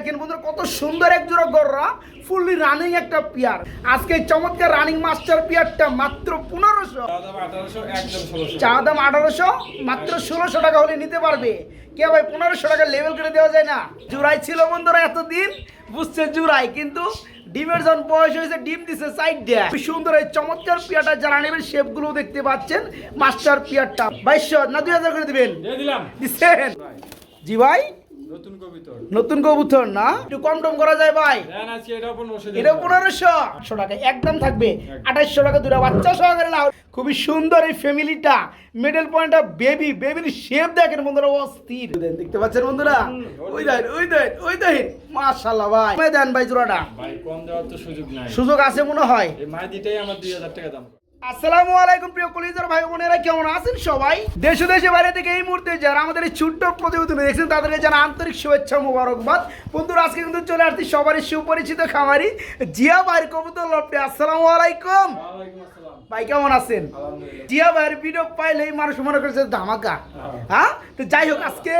দেখেন বন্ধুরা কত সুন্দর এক জোড়া গররা ফুললি রানিং একটা পিয়ার। আজকে চমৎকার রানিং মাস্টার পিয়ারটা মাত্র পনেরোশো। চা দাম আঠারোশো মাত্র ষোলোশো টাকা হলে নিতে পারবে। কে ভাই পনেরোশো টাকা লেভেল করে দেওয়া যায় না? জুরাই ছিল বন্ধুরা এতদিন বুঝছে জুরাই কিন্তু ডিমের যখন বয়স হয়েছে ডিম দিছে সাইড দেয়া। খুব সুন্দর এই চমৎকার পিয়াটা যারা নেবেন শেপগুলো দেখতে পাচ্ছেন মাস্টার পিয়ারটা। বাইশশো না দুই হাজার করে দিবেন। দিয়ে দিলাম। দিচ্ছেন? জি ভাই। নতুন কবিতর। নতুন কবুতর না? একটু কম টম করা যায় ভাই। এটা পনেরোশো আটশো টাকা একদম থাকবে। আঠাশশো টাকা দুটা বাচ্চা সহকারে লাও খুবই সুন্দর এই ফ্যামিলিটা। মিডল পয়েন্ট পয়েন্টটা বেবি বেবির শেপ দেখেন বন্ধুরা অস্থির। দেখতে পাচ্ছেন বন্ধুরা? ওই দেখেন ওই দেখেন ওই দেখেন মাশাল্লাহ ভাই। দেন ভাই জোড়াটা। ভাই কম দেওয়ার তো সুযোগ নাই। সুযোগ আছে মনে হয়। এই মাদিটাই আমার দুই হাজার টাকা দাম। আসসালামু আলাইকুম প্রিয় কলিজার ভাই বোনেরা, কেমন আছেন সবাই? দেশ দেশে বাইরে থেকে এই মুহূর্তে যারা আমাদের এই ছোট্ট প্রতিবেদন দেখছেন, তাদেরকে জানা আন্তরিক শুভেচ্ছা মুবারকবাদ। বন্ধুরা, আজকে কিন্তু চলে আসছি সবারই সুপরিচিত খামারি, জিয়া ভাইয়ের কবুতর লপটে আসসালামু আলাইকুম। ভাই কেমন আছেন? জিয়া ভাইয়ের ভিডিও পাইলেই মানুষ মনে করছে ধামাকা। হ্যাঁ। তো যাই হোক আজকে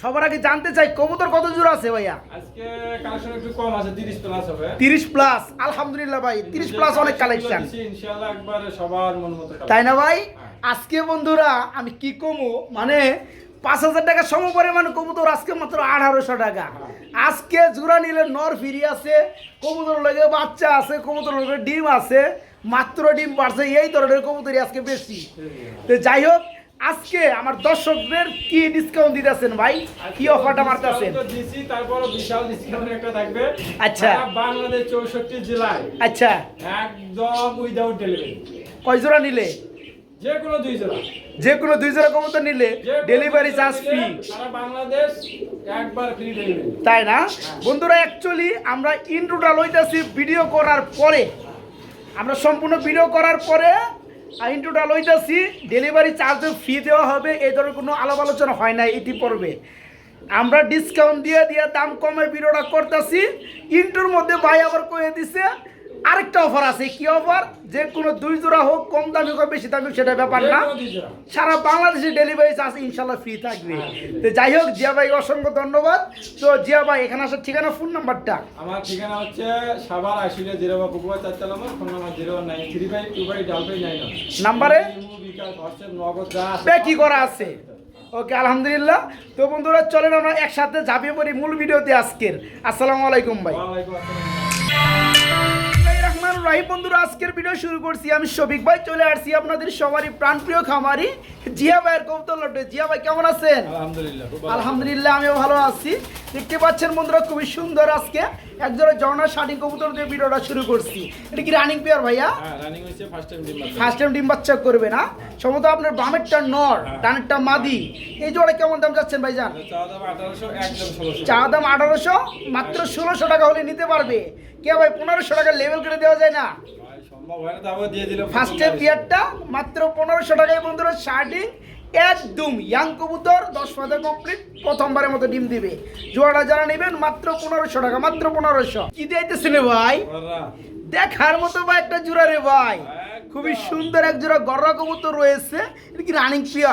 সবার আগে জানতে চাই কবুতর কত জোড়া আছে ভাইয়া? আজকে কালেকশন একটু কম আছে তিরিশ প্লাস হবে। তিরিশ প্লাস আলহামদুলিল্লাহ ভাই তিরিশ প্লাস অনেক কালেকশন ইনশাআল্লাহ একবার সবার মন মতো তাই না ভাই? আজকে বন্ধুরা আমি কি কমু? মানে পাঁচ হাজার টাকা সম পরিমাণ কবুতর আজকে মাত্র আঠারোশো টাকা। আজকে জোড়া নিলে নর ফিরি আছে কবুতর লাগে বাচ্চা আছে কবুতর লাগে ডিম আছে। মাত্র ডিম পারছে এই ধরনের কবুতরই আজকে বেশি। তো যাই হোক আজকে আমার দর্শকদের কি ডিসকাউন্ট দিতেছেন ভাই? কি অফারটা মারতেছেন? দিছি তারপর বিশাল ডিসকাউন্ট একটা থাকবে। আচ্ছা। বাংলাদেশ চৌষট্টি জেলায়। আচ্ছা। একদম উইদাউট ডেলিভারি কয় জোড়া নিলে? যে কোনো দুই জোড়া। যে কোনো দুই জোড়া কবুতর নিলে ডেলিভারি চার্জ ফ্রি সারা বাংলাদেশ একবার ফ্রি ডেলিভারি তাই না? বন্ধুরা অ্যাকচুয়ালি আমরা ইন্ট্রোটা লইতেছি ভিডিও করার পরে আমরা সম্পূর্ণ ভিডিও করার পরে ইন্ট্রোটা লইতেছি। ডেলিভারি চার্জও ফ্রি দেওয়া হবে, এই ধরনের কোনো আলাপ আলোচনা হয় না এটি পর্বে আমরা ডিসকাউন্ট দিয়ে দিয়ে দাম কমে ভিডিওটা করতেছি। ইন্টুর মধ্যে ভাই আবার কয়ে দিছে আরেকটা অফার আছে। কি অফার যে কোনো দুই জোড়া হোক কম দামি হোক বেশি দামি সেটা ব্যাপার না। সারা বাংলাদেশে ডেলিভারি চার্জ ইনশাল্লাহ ফ্রি থাকবে। তো যাই হোক জিয়া ভাই অসংখ্য ধন্যবাদ। তো জিয়া ভাই এখানে আসার ঠিকানা ফোন নাম্বারটা আমার ঠিকানা হচ্ছে সাভার আশুলিয়া জিরো বা কুকুয়া চারতলা আমার phone number zero nine three five two five double five nine নাম্বারে? কি করা আছে? ওকে আলহামদুলিল্লাহ। তো বন্ধুরা চলেন আমরা একসাথে ঝাঁপিয়ে পড়ি মূল ভিডিওতে আজকের। আসসালামু আলাইকুম ভাই। রহিম বন্ধুরা আজকের ভিডিও শুরু করছি আমি শফিক ভাই। চলে আসছি আপনাদের সবারই প্রাণপ্রিয় খামারি জিয়া ভাইয়ের কবুতর লটে। জিয়া ভাই কেমন আছেন? আলহামদুলিল্লাহ আলহামদুলিল্লাহ আমিও ভালো আছি। দেখতে পাচ্ছেন বন্ধুরা খুবই সুন্দর আজকে। একজোড়া ঝর্ণা শাড়ি কবুতর দিয়ে ভিডিওটা শুরু করছি। এটা কি রানিং পেয়ার ভাইয়া? হ্যাঁ ফার্স্ট টাইম ডিম বাচ্চা। ফার্স্ট টাইম ডিম বাচ্চা করবে না? সম্ভবত আপনার বামেরটা নর হ্যাঁ। ডানেরটা মাদি। এই জোড়া কেমন দাম যাচ্ছেন ভাইজান? চা দাম আঠারোশো মাত্র ষোলোশো টাকা হলে নিতে পারবে। কে ভাই পনেরোশো টাকা লেভেল করে দেওয়া যায় না? হয় ফার্স্ট পিয়ারটা মাত্র পনেরোশো টাকায় বন্ধুরা শার্টিং একদম ইয়াং কবুতর দশ পাতা কমপ্লিট প্রথমবারের মতো ডিম দিবে। জোড়াটা যারা নেবেন মাত্র পনেরোশো টাকা মাত্র পনেরোশো। কি দিতেছেন ভাই? দেখার মতো বা একটা জোড়া রে ভাই। খুবই সুন্দর এক জোড়া গররা কবুতর রয়েছে। এটা কি রানিং ফুল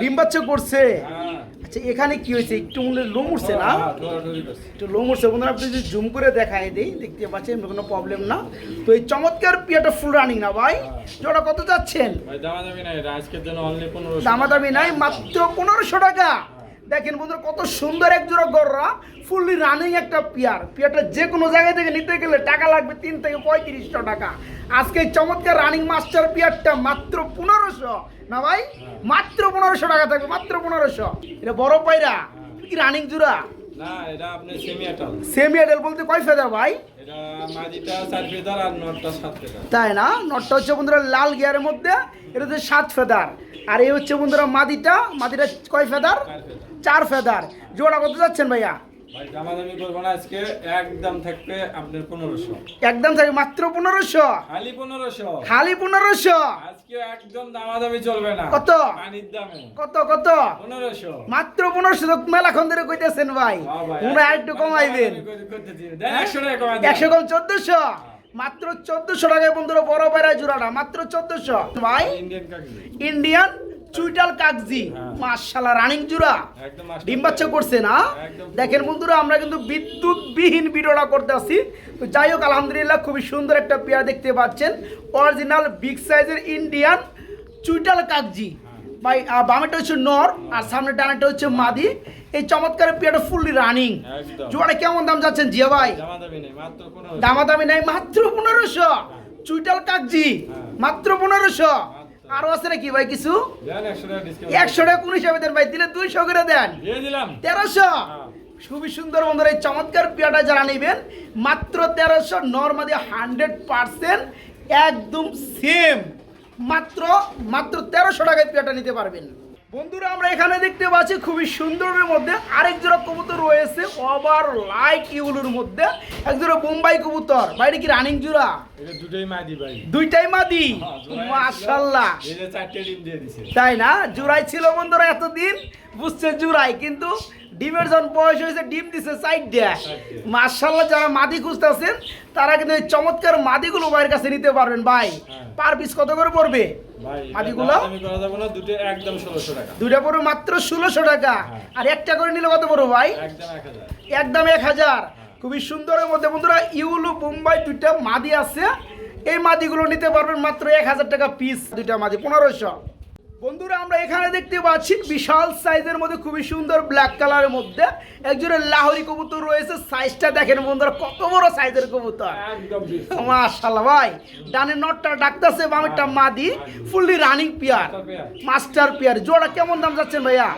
ডিম বাচ্চা করছে? হ্যাঁ। আচ্ছা এখানে কি হয়েছে? একটু মনে হয় লোম উঠছে না? হ্যাঁ, করছে। একটু লোম উঠছে। বন্ধুরা আপনি যদি জুম করে দেখাই দিই দেখতে পাচ্ছেন কোনো প্রবলেম না। তো এই চমৎকার পিয়াটা ফুল রানিং না ভাই? জোড়া কত যাচ্ছেন ভাই দামাদামি নাই আজকের জন্য অনলি পনেরোশো দামাদামি নাই মাত্র পনেরোশো টাকা। দেখেন বন্ধুরা কত সুন্দর এক জোড়া গররা ফুললি রানিং একটা পিয়ার। পিয়ারটা যে কোনো জায়গা থেকে নিতে গেলে টাকা লাগবে তিন থেকে পঁয়ত্রিশশো টাকা। আজকে চমৎকার রানিং মাস্টার পিয়ারটা মাত্র পনেরোশো। না ভাই? মাত্র পনেরোশো টাকা থাকবে মাত্র পনেরোশো। এটা বড় পায়রা কি রানিং জোড়া? বলতে কয় ফেদার ভাই? তাই না? নটটা হচ্ছে বন্ধুরা লাল গিয়ারের মধ্যে এটা হচ্ছে সাত ফেদার। আর এই হচ্ছে বন্ধুরা মাদিটা মাদিটা কয় ফেদার? চার ফেদার। জোড়া কত যাচ্ছেন ভাইয়া? দামাদামি করব না আজকে একদম থাকবে আপনার পনেরোশো। একদম থাকে মাত্র পনেরোশো? খালি পনেরোশো। খালি পনেরোশো? আজকে একদম দামাদামি চলবে না। কত? পানির দামে। কত কত? পনেরোশো। মাত্র পনেরোশো তো মেলাক্ষণ ধরে কইতেছেন ভাই। হ্যাঁ মনে হয় একটু কমাইবেন একশো টাকা কমাই একশো কম চোদ্দশো? মাত্র চোদ্দশো টাকায় বন্ধুরা বড় বেড়ায় জোড়াটা। মাত্র চোদ্দশো। ভাই ইন্ডিয়ান ইন্ডিয়ান চুইটাল কাগজি হ্যাঁ। মাশাল্লাহ রানিং জুরা ডিম বাচ্চা করছে না? দেখেন বন্ধুরা আমরা কিন্তু বিদ্যুৎবিহীন ভিডিওটা করতে আসি তো যাই হোক আলহামদুলিল্লাহ খুবই সুন্দর একটা পেয়ার দেখতে পাচ্ছেন। অরিজিনাল বিগ সাইজের ইন্ডিয়ান চুইটাল কাগজি ভাই আহ, বামেটা হচ্ছে নর আর সামনে ডানাটা হচ্ছে মাদি। এই চমৎকার পেয়ারটা ফুললি রানিং। জোয়ারে কেমন দাম যাচ্ছেন জিয়া ভাই? দামি নেই মাত্র দামাদামি নাই মাত্র পনেরোশো। চুইটাল কাগজি হ্যাঁ। মাত্র পনেরোশো। আরও আছে নাকি ভাই কিছু? একশো টাকা কোন হিসাবে দেন ভাই? দিলে দুইশো করে দেন। তেরোশো? হ্যাঁ। খুবই সুন্দর বন্ধুরা এই চমৎকার পেয়াটা যারা নেবেন মাত্র তেরোশো নর্মালি হান্ড্রেড পার্সেন্ট একদম সেম মাত্র মাত্র তেরোশো টাকায় পেয়াটা নিতে পারবেন। বন্ধুরা আমরা এখানে দেখতে পাচ্ছি খুবই সুন্দরের মধ্যে আরেক জোড়া কবুতর রয়েছে ওভার লাইক ইউলুর মধ্যে। এক জোড়া বোম্বাই কবুতর। বাইরে কি রানিং জোড়া? এটা দুটোই মাদি ভাই। দুইটাই মাদি? হ্যাঁ, জোড়ায় মাশাল্লাহ। চারটে ডিম দিয়ে দিছে। তাই না? জুরাই ছিল বন্ধুরা এতদিন বুঝছে জুরাই কিন্তু ডিমের যখন বয়স হয়েছে ডিম দিছে সাইড দেয়া। মার্শাল্লাহ যারা মাদি খুঁজতেছেন তারা কিন্তু এই চমৎকার মাদিগুলো ভাইয়ের কাছে নিতে পারবেন ভাই। হ্যাঁ। পার পিস কত করে পড়বে? মাদিগুলো? দুটো মাত্র ষোলোশো টাকা। হ্যাঁ। আর একটা করে নিলে কত পড়বে ভাই? একদম এক হাজার। একদম এক হাজার। খুবই সুন্দরের মধ্যে। বন্ধুরা ইউলু মুম্বাই দুইটা মাদি আছে। এই মাদিগুলো নিতে পারবেন মাত্র এক হাজার টাকা পিস দুইটা মাদি পনেরোশো। বন্ধুরা আমরা এখানে দেখতে পাচ্ছি বিশাল সাইজের মধ্যে খুবই সুন্দর ব্ল্যাক কালারের মধ্যে একজনের লাহরি কবুতর রয়েছে। সাইজটা দেখেন বন্ধুরা কত বড় সাইজের কবুতর। মাশাল্লাহ ভাই ডানে নটটা ডাকতেছে বামেরটা মাদি fully running pair master pair জোড়া কেমন দাম যাচ্ছেন ভাইয়া?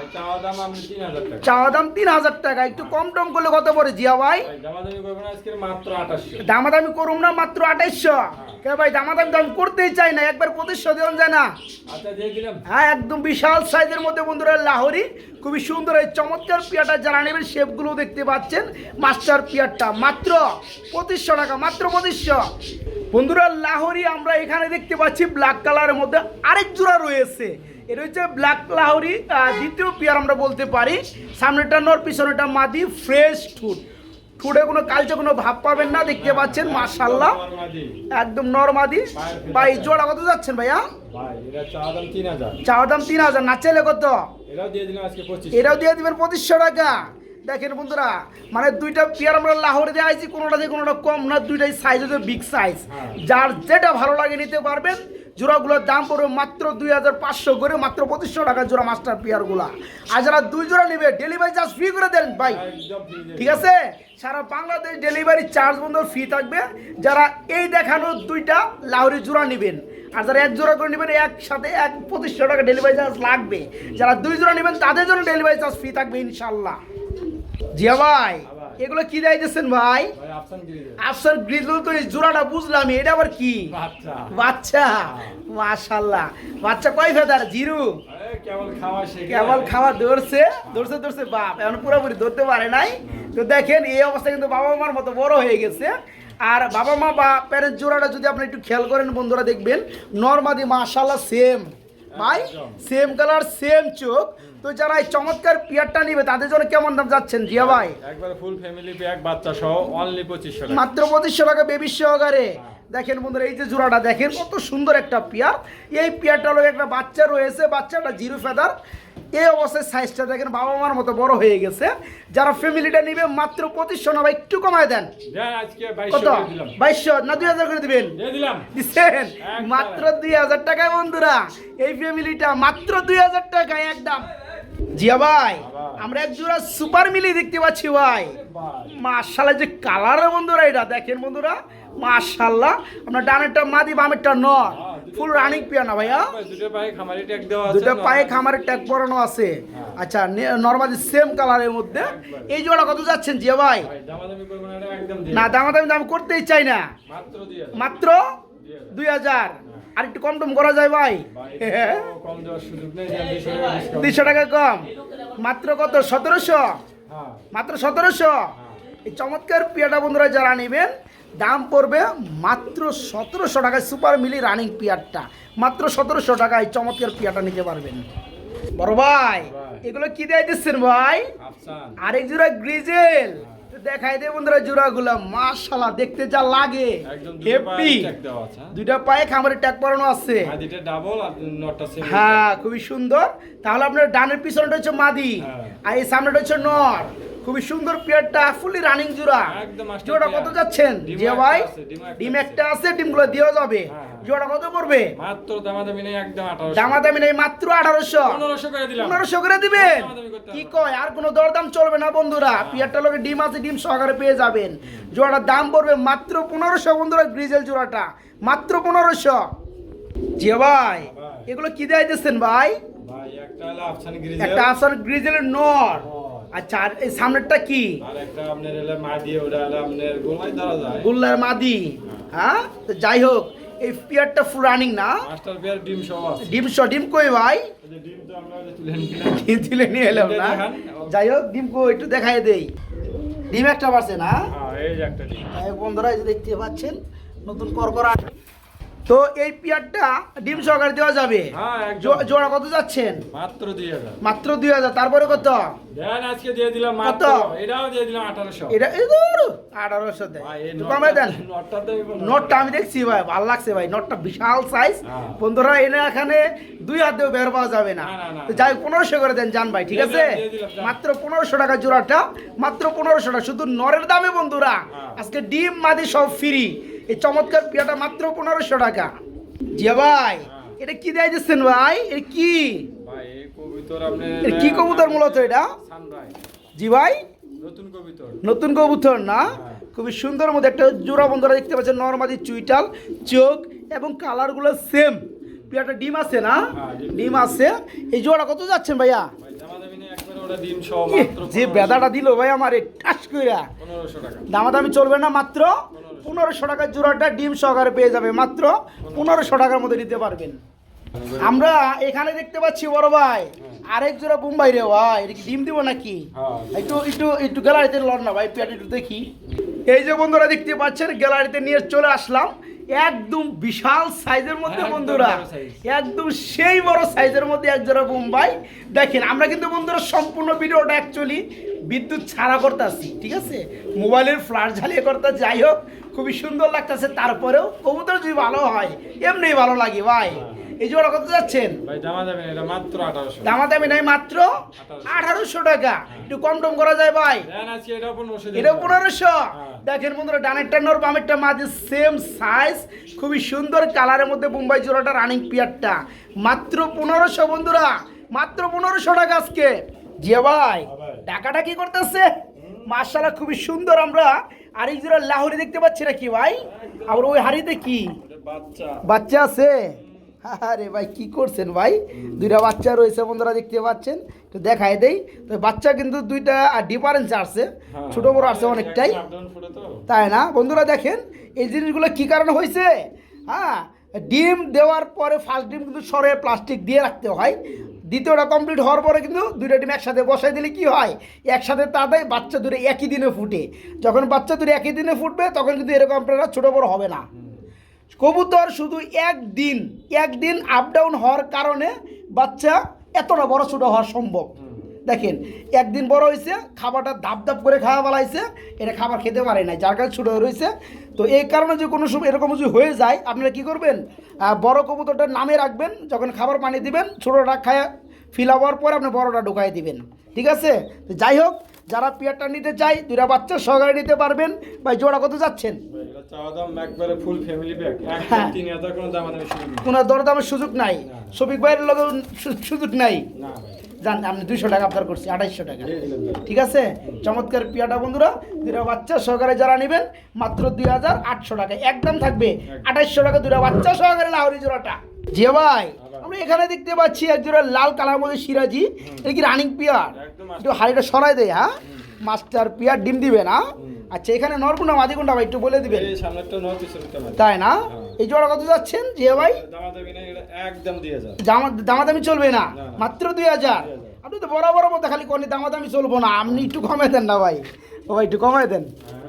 চাওয়া দাম তিন হাজার টাকা। একটু কম টম করলে কত পড়ে জিয়া ভাই? দামাদামি করুম না মাত্র আঠাইশশো কে ভাই দামাদামি দাম করতেই চাই না একবার প্রতিশো দেওয়া যায় না। আচ্ছা হ্যাঁ একদম বিশাল সাইজের মধ্যে বন্ধুরা লাহোরি। খুবই সুন্দর এই চমৎকার পিয়াটা যারা নেবেন শেপগুলো দেখতে পাচ্ছেন। মাস্টার পিয়ারটা মাত্র পঁচিশশো টাকা, মাত্র পঁচিশশো। বন্ধুরা, লাহোরি আমরা এখানে দেখতে পাচ্ছি ব্ল্যাক কালারের মধ্যে আরেক জোড়া রয়েছে। এটা হচ্ছে ব্ল্যাক লাহরি দ্বিতীয় পিয়ার আমরা বলতে পারি। সামনেটা নর পিছনেটা মাদি, ফ্রেশ ঠুট ঠুটে কোনো কালচে কোনো ভাব পাবেন না দেখতে পাচ্ছেন মাশাল্লাহ একদম নরমাদি। ভাই জোড়া কত যাচ্ছেন ভাইয়া? ভাই চাওয়া দাম তিন হাজার। না চাইলে কত? এটাও দিয়ে দিবেন পঁচিশশো টাকা। দেখেন বন্ধুরা মানে দুইটা পেয়ার আমরা লাহোরে দিয়ে আইছি কোনোটা দিয়ে কোনোটা কম না দুইটাই সাইজ হচ্ছে বিগ সাইজ হ্যাঁ। যার যেটা ভালো লাগে নিতে পারবেন জোড়াগুলোর দাম পড়বে মাত্র দুই হাজার পাঁচশো করে মাত্র পঁচিশশো টাকা জোড়া মাস্টার পেয়ারগুলা। আর যারা দুই জোড়া নেবে ডেলিভারি চার্জ ফ্রি করে দেন ভাই। ঠিক আছে? সারা বাংলাদেশ ডেলিভারি চার্জ বন্ধ ফ্রি থাকবে। যারা এই দেখানো দুইটা লাহোরি জোড়া নেবেন আর যারা এক জোড়া করে নেবেন একসাথে এক পঁচিশশো টাকা ডেলিভারি চার্জ লাগবে। যারা দুই জোড়া নেবেন তাদের জন্য ডেলিভারি চার্জ ফ্রি থাকবে ইনশাল্লাহ। জিয়া ভাই এগুলো কি দিতেছেন ভাই? আফসান আফসার গ্রিজল তো এই জোড়াটা বুঝলাম এটা আবার কি? বাচ্চা। মাশাল্লাহ বাচ্চা কয় ফেদার? জিরু। কেবল খাওয়া শেখে কেবল খাওয়া ধরছে ধরছে ধরছে বাপ। এখন পুরোপুরি ধরতে পারে নাই। তো দেখেন এই অবস্থা কিন্তু বাবা মার মতো বড় হয়ে গেছে। আর বাবা মা বা প্যারেন্ট জোড়াটা যদি আপনি একটু খেয়াল করেন বন্ধুরা দেখবেন নর্মাদি মাশাল্লাহ সেম ভাই সেম কালার সেম চোখ। তো যারা এই চমৎকার পিয়ারটা নিবে তাদের জন্য কেমন দাম যাচ্ছেন জিয়া ভাই? একবার ফুল ফ্যামিলি প্যাক বাচ্চা সহ অনলি পঁচিশশো টাকা। মাত্র পঁচিশশো টাকা বেবি সহকারে দেখেন বন্ধুরা এই যে জোড়াটা দেখেন কত সুন্দর একটা পিয়ার। এই পিয়ারটা হলো একটা বাচ্চা রয়েছে বাচ্চাটা জিরো ফেদার এই অবস্থায় সাইজটা দেখেন বাবা মার মতো বড় হয়ে গেছে। যারা ফ্যামিলিটা নিবে মাত্র পঁচিশশো না ভাই একটু কমায় দেন। কত? বাইশশো? না দুই হাজার করে দিবেন? দিচ্ছেন মাত্র দুই হাজার টাকায় বন্ধুরা এই ফ্যামিলিটা মাত্র দুই হাজার টাকায় একদম। জিয়া ভাই আমরা এক জোড়া সুপার মিলি দেখতে পাচ্ছি ভাই। মাশাল্লাহ যে কালার বন্ধুরা এটা দেখেন বন্ধুরা মাশাল্লাহ আমরা ডানেরটা মাদি বামেরটা নর। ফুল রানিং পিয়া না ভাইয়া? ভাই, দুটো পায়ে খামারি ট্যাগ খামারের পরানো আছে। হ্যাঁ। আচ্ছা নর্মালি সেম কালারের মধ্যে। এই জোড়া কত যাচ্ছেন জিয়া ভাই? না দামাদামি দাম করতেই চাই না। মাত্র। দুই হাজার। আর একটু কম টম করা যায় ভাই। দুইশো টাকা কম। মাত্র কত? সতেরোশো? মাত্র সতেরোশো? এই চমৎকার পিয়াটা বন্ধুরা যারা নেবেন দাম পড়বে মাত্র সতেরোশো টাকায় সুপার মিলি রানিং পিয়ারটা। মাত্র সতেরোশো টাকায় চমৎকার পিয়াটা নিতে পারবেন। বড় ভাই। এগুলো কি দিয়ে দিচ্ছেন ভাই? আরেক জোড়া গ্রিজেল। দেখাই দে বন্ধুরা জোড়াগুলো মাশাআল্লাহ দেখতে যা লাগে। হেপি হ্যাঁ? দুইটা পায়ে খামারে ট্যাগ পরানো আছে। মাদিটা ডাবল আর নটটা সেম হ্যাঁ খুবই সুন্দর। তাহলে আপনার ডানের পিছনটা হচ্ছে মাদি হ্যাঁ। আর এই সামনেটা হচ্ছে নর খুবই সুন্দর পেয়ারটা ফুলি রানিং জোড়া। জোড়া কত যাচ্ছেন? ডিমও যে একটা ভাই ডিম। একটা আছে। ডিমগুলো দেওয়া যাবে। হ্যাঁ। জোড়া কত পড়বে? মাত্র দামাদামি নেই একদম আঠারোশো। দামাদামি নেই মাত্র আঠারোশো। পনেরোশো করে দিলাম। পনেরোশো করে দিবেন? কি কয় আর কোনো দরদাম চলবে না বন্ধুরা। পিয়ারটা লোকে ডিম আছে ডিম সহকারে পেয়ে যাবেন। জোড়াটার দাম পড়বে মাত্র পনেরোশো বন্ধুরা গ্রিজেল জোড়াটা। মাত্র পনেরোশো। যে ভাই। এগুলো কি দেয় দিচ্ছেন ভাই? ভাই একটা আফসানি গ্রিজেল। একটা আসার গ্রিজেলের নর। আচ্ছা আর এই সামনেরটা কি? আর একটা আপনার হলো মাদি ওটা হলো আপনার গোলাই ধরা যায়। গুল্লার মাদি। হ্যাঁ। তো যাই হোক এই পিয়ারটা ফুল রানিং না? মাস্টার পেয়ার ডিম সহ আছে। ডিম কই ভাই? ডিম তো আমরা তুলে তুলে নিয়ে এলাম না? যাই হোক ডিম কই? একটু দেখাই দেই। ডিম একটা পারছে না? হ্যাঁ এই যে একটা ডিম। বন্ধুরা এই যে দেখতে পাচ্ছেন নতুন করকরা তো এই পিয়ারটা ডিম সহকারে দেওয়া যাবে। হ্যাঁ জোড়া কত যাচ্ছেন? মাত্র দুই হাজার। মাত্র দুই হাজার তারপরে কত? দেন আজকে দিয়ে দিলাম মাত্র এটাও দিয়ে দিলাম আঠারোশো। এটা এই আঠারোশো দেয়। কমে দেন। নটটা আমি দেখছি ভাই ভালো লাগছে ভাই নোটটা বিশাল সাইজ হ্যাঁ। বন্ধুরা এনে এখানে দুই হাত দিয়েও বের পাওয়া যাবে না। তো যাই পনেরোশো করে দেন জান ভাই ঠিক আছে? দিয়ে। মাত্র পনেরোশো টাকা জোড়াটা মাত্র পনেরোশো টাকা। শুধু নরের দামে বন্ধুরা হ্যাঁ। আজকে ডিম মাদি সব ফ্রি এই চমৎকার পিয়াটা মাত্র পনেরোশো টাকা। জিয়া ভাই হ্যাঁ। এটা কি দেয় দিচ্ছেন ভাই? এটা কি? কি কবুতর মূলত এটা? জি ভাই? নতুন নতুন কবুতর না? হ্যাঁ। খুবই সুন্দর মধ্যে একটা জোড়া বন্ধুরা দেখতে পাচ্ছেন নর্মাদি চুইটাল চোখ এবং কালারগুলো সেম পিয়াটা ডিম আছে না? হ্যাঁ, ডিম। ডিম আছে। এই জোড়া কত যাচ্ছেন ভাইয়া ভাই দামাদামি নেই একবারে ওটা ডিম সহ যে বেদাটা দিল ভাই আমার টাস কইরা। দামাদামি চলবে না মাত্র পনেরোশো। টাকার জোড়াটা ডিম সহকারে পেয়ে যাবে মাত্র পনেরোশো। টাকার মধ্যে নিতে পারবেন। আমরা এখানে দেখতে পাচ্ছি বড় ভাই আরেক জোড়া বোম্বাই রে ভাই এটা কি ডিম দিব নাকি? হ্যাঁ একটু একটু একটু গ্যালারিতে লড় না ভাই পেট একটু দেখি। এই যে বন্ধুরা দেখতে পাচ্ছেন গ্যালারিতে নিয়ে চলে আসলাম। একদম বিশাল সাইজের মধ্যে বন্ধুরা। একদম সেই বড় সাইজের মধ্যে এক জোড়া বোম্বাই। দেখেন আমরা কিন্তু বন্ধুরা সম্পূর্ণ ভিডিওটা অ্যাকচুয়ালি বিদ্যুৎ ছাড়া করতেছি ঠিক আছে? মোবাইলের ফ্ল্যাশ ঝালিয়ে করতে যাই হোক খুবই সুন্দর লাগতেছে। তারপরেও কবুতর যদি ভালো হয় এমনি ভালো লাগে ভাই। এই জোড়া কত যাচ্ছেন? ভাই দামাদামি নেই মাত্র আঠারোশো। টাকা। একটু কম টম করা যায় ভাই। পনেরোশো এটা পনেরোশো। হ্যাঁ। দেখেন বন্ধুরা ডানেরটা নর বামেরটা মাঝে সেম সাইজ খুবই সুন্দর কালারের মধ্যে মুম্বাই জোড়াটা রানিং পিয়ারটা মাত্র পনেরোশো বন্ধুরা মাত্র পনেরোশো টাকা আজকে। যে ভাই হ্যাঁ টাকাটা কি করতেছে? মার্শাল্লাহ খুবই সুন্দর আমরা। আর এই জোড়া লাহরি দেখতে পাচ্ছি না কি ভাই আবার ওই হাড়িতে কি? বাচ্চা। বাচ্চা আছে? আরে ভাই কি করছেন ভাই? দুইটা বাচ্চা রয়েছে বন্ধুরা দেখতে পাচ্ছেন? তো দেখাই দেই। তো বাচ্চা কিন্তু দুইটা ডিফারেন্স আসছে। হ্যাঁ, ছোট বড় আসছে অনেকটাই। ফুটে তো। তাই না? বন্ধুরা দেখেন এই জিনিসগুলো কি কারণে হয়েছে? হ্যাঁ ডিম দেওয়ার পরে ফার্স্ট ডিম কিন্তু সরে প্লাস্টিক দিয়ে রাখতে হয়। দ্বিতীয়টা কমপ্লিট হওয়ার পরে কিন্তু দুইটা ডিম একসাথে বসাই দিলে কি হয়? একসাথে তাদের বাচ্চা দুটো একই দিনে ফুটে। যখন বাচ্চা দুটো একই দিনে ফুটবে তখন কিন্তু এরকম আপনারা ছোটো বড় হবে না। কবুতর শুধু একদিন একদিন আপ ডাউন হওয়ার কারণে বাচ্চা এতটা বড় ছোটো হওয়া সম্ভব। দেখেন একদিন বড় হয়েছে খাবারটা ধাপ ধাপ করে খাওয়া বলাইছে এটা খাবার খেতে পারে না যার কাছে ছোটো হয়ে রয়েছে। তো এই কারণে যে কোনো সময় এরকম যদি হয়ে যায় আপনারা কি করবেন? বড় কবুতরটা নামে রাখবেন যখন খাবার পানি দিবেন ছোটোটা খায় ফিল হওয়ার পর আপনি বড়টা ঢুকাই দিবেন ঠিক আছে? তো যাই হোক যারা পেয়ারটা নিতে চাই দুটা বাচ্চা সহকারে নিতে পারবেন। ভাই জোড়া কত যাচ্ছেন? হ্যাঁ। কোনো দরদামের সুযোগ নাই। শফিক ভাইয়ের লগে সু- সুযোগ নাই। জান আমি দুইশো টাকা আপনার করছি আড়াইশো টাকা। ঠিক আছে? চমৎকার পিয়াটা বন্ধুরা দুটা বাচ্চা সহকারে যারা নেবেন মাত্র দুই হাজার আটশো টাকা। একদম থাকবে আঠাইশশো টাকা দুটা বাচ্চা সহকারে লাহরি জোড়াটা। যে ভাই আমরা এখানে দেখতে পাচ্ছি এক জোড়া লাল কালার মধ্যে সিরাজি। এটা কি রানিং পিয়ার একটু হাড়িটা সরাই দেয় হ্যাঁ? মাস্টার পিয়ার ডিম দিবে না? আচ্ছা এখানে নরকুন্ডা মাদিকুন্ডা ভাই একটু বলে দিবেন। তাই না? হ্যাঁ। এই জোড়া কত যাচ্ছেন যে ভাই? দামাদামি চলবে না। মাত্র দুই হাজার? আপনি তো বরাবর মতো খালি কোন দামাদামি চলবো না। আপনি একটু কমাই দেন না ভাই। ও ভাই একটু কমাই দেন।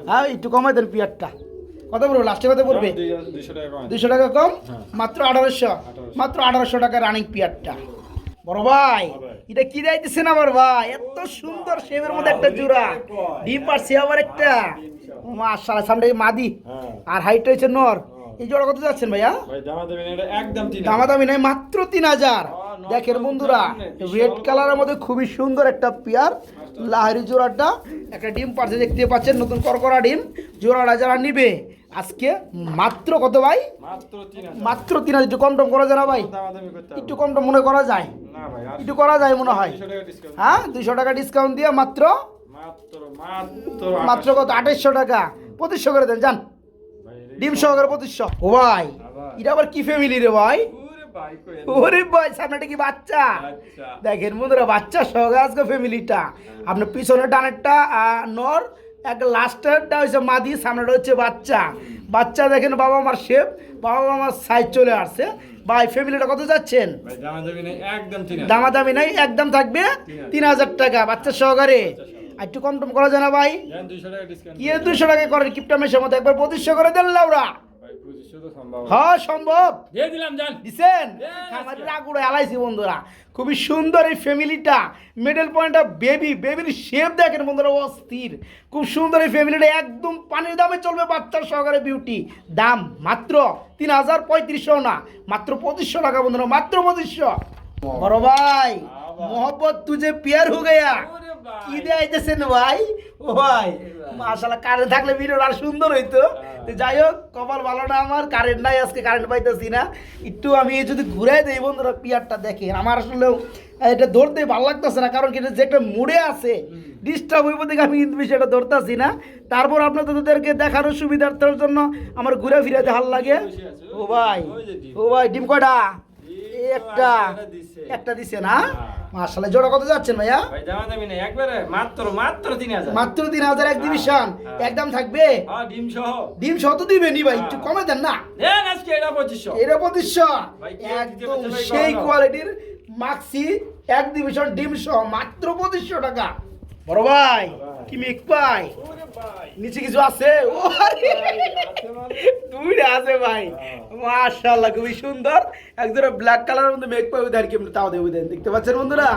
হ্যাঁ। একটু কমাই দেন পিয়ারটা কত পড়বে লাস্টে কত পড়বে দুইশো টাকা কম। দুশো টাকা কম। হ্যাঁ। মাত্র আঠারোশো। মাত্র আঠারোশো টাকা রানিং পিয়ারটা বড় ভাই হ্যাঁ এটা কি যাইতেছেন আমার ভাই? এত সুন্দর শেপের মধ্যে একটা জোড়া। ডিম পারছে আবার একটা। মাশাআল্লাহ সামনে মাদি। হ্যাঁ। আর হাইট হয়েছে নর। এই জোড়া কত যাচ্ছেন ভাইয়া? দামা দামাদামি নাই মাত্র তিন হাজার। হ্যাঁ, দেখেন বন্ধুরা। রেড কালারের মধ্যে খুবই সুন্দর একটা পেয়ার লাহারি জোড়াটা। একটা ডিম পারছে দেখতে পাচ্ছেন নতুন করকরা ডিম। জোড়াটা যারা নিবে আজকে মাত্র কত ভাই? মাত্র তিন হাজার। একটু কম টম করা যায় না ভাই। একটু কম টম মনে করা যায়? একটু করা যায় মনে হয়। 200 টাকা ডিসকাউন্ট হ্যাঁ দুইশো টাকা ডিসকাউন্ট দিয়ে মাত্র? মাত্র কত? আঠাইশশো টাকা। পঁচিশশো করে দেন যান। ডিম সহকারে পঁচিশশো। ও ভাই এটা আবার কি ফ্যামিলি রে ভাই? ওরে ভাই সামনেটা কি বাচ্চা? দেখেন বন্ধুরা বাচ্চা সহকারে আজকে ফ্যামিলিটা আপনার পিছনে ডানেরটা নর এক লাস্টেরটা হচ্ছে মাদি সামনেটা হচ্ছে বাচ্চা। বাচ্চা দেখেন বাবা মার শেপ বাবা আমার সাইজ চলে আসছে। ভাই ফ্যামিলিটা কত যাচ্ছেন? দামাদামি নাই একদম থাকবে তিন হাজার টাকা বাচ্চা সহকারে। আর একটু কম টম করা যায় না ভাই? দেন 200 টাকা কি দুশো টাকা করেন? কিপটা মেশের মধ্যে একবার পঁচিশশো করে দেন লাউরা ভাই 2500 তো সম্ভব হ্যাঁ সম্ভব। দিয়ে দিলাম জান দিছেন? Yes, আমার আলাইছি বন্ধুরা। খুবই সুন্দর এই ফ্যামিলিটা। মিডল পয়েন্টটা বেবি বেবির শেপ দেখেন বন্ধুরা অস্থির। খুব সুন্দর এই ফ্যামিলিটা একদম পানির দামে চলবে বাচ্চার সহকারে বিউটি দাম মাত্র তিন হাজার পঁয়ত্রিশশো না মাত্র পঁচিশশো টাকা বন্ধুরা মাত্র পঁচিশশো। বড় ভাই। মোহব্বত তুঝে পিয়ার হো গয়া কি দেখাইতেছেন ভাই? ও ভাই মাশাআল্লাহ কারেন্ট থাকলে ভিডিওটা আর সুন্দর হইতো। তো যাই হোক কপাল ভালো না আমার কারেন্ট নাই আজকে কারেন্ট পাইতেছি না। একটু আমি যদি ঘুরাই দেই বন্ধুরা পিয়ারটা দেখেন। আমার আসলেও এটা ধরতে ভালো লাগতেছে না কারণ এটা যে একটা মুড়ে আছে ডিস্টার্ব হইব দেখে আমি কিন্তু বেশি ধরতেছি না। তারপর আপনাদেরকে দেখানোর সুবিধার্থের জন্য আমার ঘুরে ফিরে দেখার লাগে। ও ভাই ও ভাই ডিম কয়টা? একটা একটা দিছে। না? মাশাআল্লাহ জোড়া কত যাচ্ছেন ভাইয়া? ভাই দামা দামি নেই একবারে মাত্র মাত্র তিন হাজার। মাত্র তিন হাজার এক ডিভিশন হ্যাঁ। একদম থাকবে? হ্যাঁ ডিম সহ। ডিম শত দিবেনি ভাই একটু কমে দেন না। এটা পঁচিশশো। এটা পঁচিশশো। ভাই, একদম সেই কোয়ালিটির মাক্সি এক ডিভিশন ডিম সহ মাত্র পঁচিশশো টাকা। বড় ভাই। কি মেক পাই? নিচে কিছু আছে? তুই আছে মানে? আছে ভাই। হ্যাঁ। মাশাআল্লাহ খুবই সুন্দর। একজোড়া ব্ল্যাক কালারের মধ্যে মেঘ দেখেন তাও দেবো দেন দেখতে পাচ্ছেন বন্ধুরা?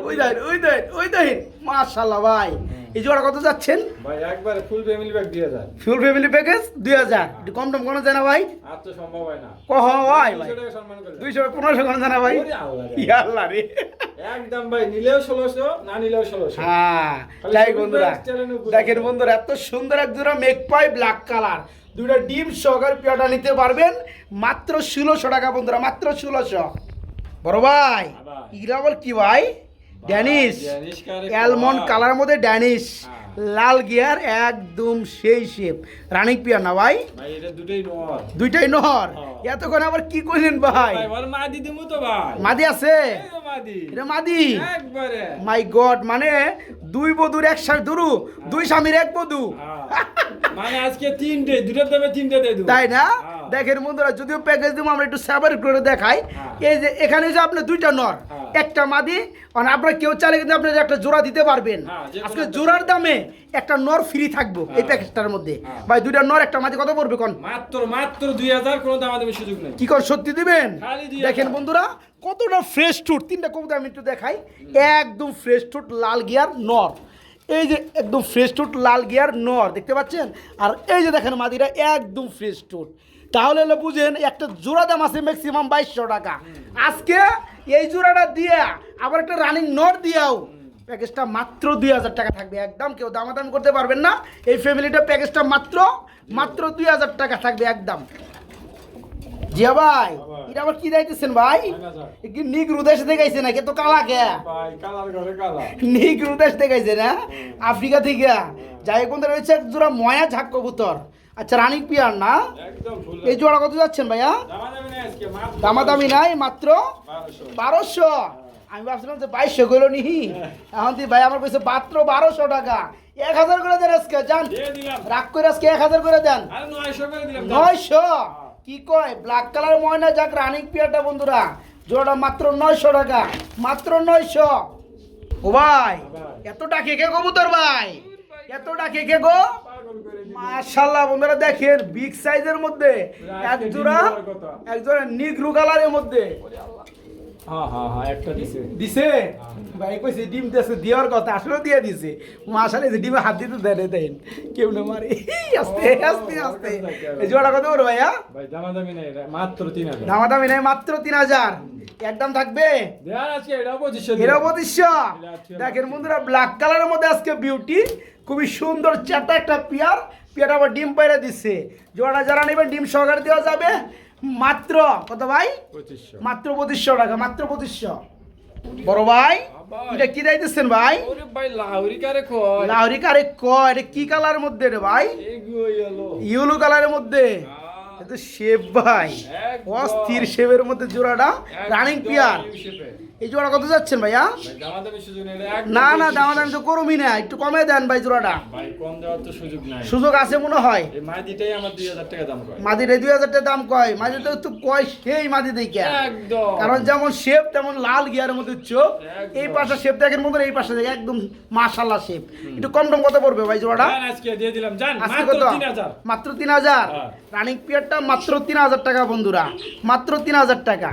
ওই দেখেন ওই দেখেন ওই দেখেন মাশাআল্লাহ ভাই। এই জোড়া কত যাচ্ছেন? ভাই একবারে ফুল ফ্যামিলি দিয়ে যায় ফুল ফ্যামিলি প্যাকেজ দুই হাজার একটু কম টম কোনো জানা ভাই? আর তো সম্ভব হয় না। কহ ভাই ভাই। 200 টাকা সম্মান করে দেন। দুইশো পনেরোশো কোনো জানা ভাই। ইয়া আল্লাহ রে। একদম ভাই নিলেও ষোলোশো না নিলেও ষোলোশো। হ্যাঁ খালি বন্ধুরা। দেখেন বন্ধুরা এত সুন্দর এক জোড়া মেক পাই ব্ল্যাক কালার দুইটা ডিম সহকারে পেয়াটা নিতে পারবেন। মাত্র ষোলোশো টাকা বন্ধুরা মাত্র ষোলোশো। বড় ভাই আবার। ইরা বল কি ভাই? ড্যানিশ। অ্যালমন্ড কালার মধ্যে ড্যানিশ। হ্যাঁ। লাল গিয়ার একদম সেই শেপ রানিং পিয়ার না ভাই? দুইটাই নহর হ্যাঁ। এতক্ষণ আবার কি করলেন ভাই? মাদি আছে? মাদি। এটা মাদি? মাই গড মানে দুই বধুর একসাথে দুরু দুই স্বামীর এক বধু। হ্যাঁ। মানে আজকে তিনটে দুটোর দামে তিনটে দিয়ে তাই না? হ্যাঁ। দেখেন বন্ধুরা যদিও প্যাকেজ দিব আমরা একটু সেপারেট করে দেখাই। হ্যাঁ। এই যে এখানে যে আপনার দুইটা নর হ্যাঁ। একটা মাদি মানে আপনার কেউ চাইলে কিন্তু আপনি একটা জোড়া দিতে পারবেন। হ্যাঁ, আজকে জোড়ার দামে একটা নর ফ্রি থাকব এই হ্যাঁ। প্যাকেজটার মধ্যে। হ্যাঁ। ভাই দুইটা নর একটা মাদি কত পড়বে কোন? মাত্র মাত্র দুই হাজার কোনো দামা দামি সুযোগ নেই। কি কর সত্যি দিবেন? দেখেন বন্ধুরা কতটা ফ্রেশ টুট তিনটা কবুতর আমি একটু দেখাই। একদম ফ্রেশ টুট লাল গিয়ার নর। এই যে একদম ফ্রেশ টুট লাল গিয়ার নর দেখতে পাচ্ছেন? আর এই যে দেখেন মাদিরা একদম ফ্রেশ টুট তাহলে হলে বুঝেন একটা জোড়া দাম আছে ম্যাক্সিমাম বাইশশো টাকা। আজকে এই জোড়াটা দিয়ে আবার একটা রানিং নট দিয়াও। প্যাকেজটা মাত্র দুই হাজার টাকা থাকবে একদম কেউ দামাদামি করতে পারবেন না। এই ফ্যামিলিটা প্যাকেজটা মাত্র মাত্র দুই হাজার টাকা থাকবে একদম। জিয়া ভাই এটা আবার কি যাইতেছেন ভাই? না, কি নিক রুদেশ দেখাইছে নাকি? তো কালা কে নিক রুদেশ দেখাইছে না? আফ্রিকা থেকে। যাই রয়েছে এক জোড়া ময়া ঝাক কবুতর। আচ্ছা রানিক পিয়ার না? এই জোড়া কত যাচ্ছেন ভাইয়া? দামা দামি নেই মাত্র দামাদামি নাই মাত্র বারোশো। আমি ভাবছিলাম যে বাইশশো গেল নিহি। এখন তুই ভাই আমার কইছে মাত্র বারোশো টাকা। এক হাজার করে দেন আজকে যান। রাগ করে আজকে এক হাজার করে দেন। নয়শো নয়শো? কি কয়? ব্ল্যাক কালার ময়না যাক রানিক পিয়ারটা বন্ধুরা? জোড়াটা মাত্র নয়শো টাকা। মাত্র নয়শো। ও ভাই এতটা কে কে কবুতর ভাই? এতটা কে কে গো। মাশাল্লাহ বন্ধুরা দেখেন বিগ সাইজের মধ্যে এক জোড়া এক জোড়া নিগ্রু কালারের মধ্যে। হ্যাঁ হ্যাঁ হ্যাঁ একটা দিছে। দিছে? ভাই কইছে ডিম দেওয়ার কথা আসলে দিয়ে দিছে। মাসালে যে ডিমে হাত দিতে দেয় দেন। কেউ না মারে। আস্তে আস্তে আস্তে। জোড়া কত বড় ভাইয়া? ভাই দামাদামি নাই মাত্র তিন হাজার। দামাদামি নাই মাত্র তিন হাজার। একদম থাকবে? দেখেন বন্ধুরা ব্ল্যাক কালারের মধ্যে আজকে বিউটি খুবই সুন্দর চারটা একটা পিয়ার। পিয়ারটা আবার ডিম পাইরা দিচ্ছে জোড়া যারা নেবেন ডিম সহকারে দেওয়া যাবে। মাত্র কত ভাই? মাত্র পঁচিশশো টাকা মাত্র পঁচিশশো। বড় ভাই। এটা কি দিতেছেন ভাই? লাহরি কারে কয়? এটা কি কালার মধ্যে রে ভাই? ইউলো কালারের মধ্যে। এটা শেপ ভাই। অস্থির শেপের মধ্যে জোড়াটা। রানিং পিয়ার এই জোড়া কত যাচ্ছেন ভাইয়া? না না। দাম দাম তো করবি না একটু কমে দেন ভাই জোড়াটা। ভাই কম দেওয়ার তো সুযোগ নাই। সুযোগ আছে মনে হয়। এই মাদিটাই আমার দুই হাজার টাকা দাম কয়। মাদির হাজার টাকা দাম কয়। মাদি তো একটু কয় সেই মাদি দেখে একদম। কারণ যেমন শেপ তেমন লাল গিয়ারের মধ্যে চোখ। এই পাশে শেপ দেখেন মতো এই পাশে দেখে একদম মাশাল্লাহ শেপ একটু কম টম কত পড়বে ভাই জোড়াটা? আজকে দিয়ে দিলাম। জান মাত্র কত? তিন হাজার। মাত্র তিন হাজার। হ্যাঁ। রানিং পিরিয়ডটা মাত্র তিন হাজার টাকা বন্ধুরা। মাত্র তিন হাজার টাকা।